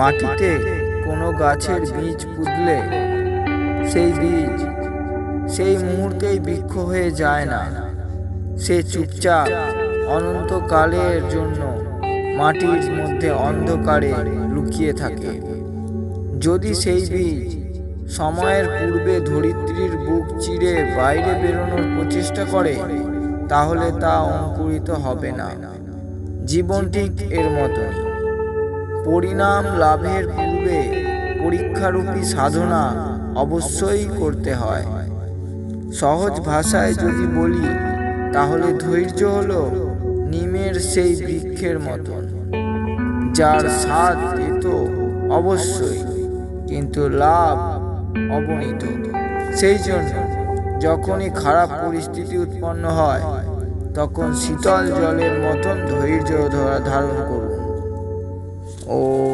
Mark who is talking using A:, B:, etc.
A: মাটিতে কোনো গাছের বীজ পুঁতলে সেই বীজ সেই মুহূর্তেই বৃক্ষ হয়ে যায় না। সে চুপচাপ অনন্তকালের জন্য মাটির মধ্যে অন্ধকারে লুকিয়ে থাকে। যদি সেই বীজ সময়ের পূর্বে ধরিত্রীর বুক চিরে বাইরে বেরোনোর প্রচেষ্টা করে, তাহলে তা অঙ্কুরিত হবে না। জীবন ঠিক এর মতনই। পরিণাম লাভের পূর্বে পরীক্ষারূপী সাধনা অবশ্যই করতে হয়। সহজ ভাষায় যদি বলি, তাহলে ধৈর্য হলো নিমের সেই বৃক্ষের মতন। যার স্বাদ এত অবশ্যই, কিন্তু লাভ অবনীত। সেই জন্য যখনই খারাপ পরিস্থিতি উৎপন্ন হয়, তখন শীতল জলের মতন ধৈর্য ধরা ধারণ করুন। 哦。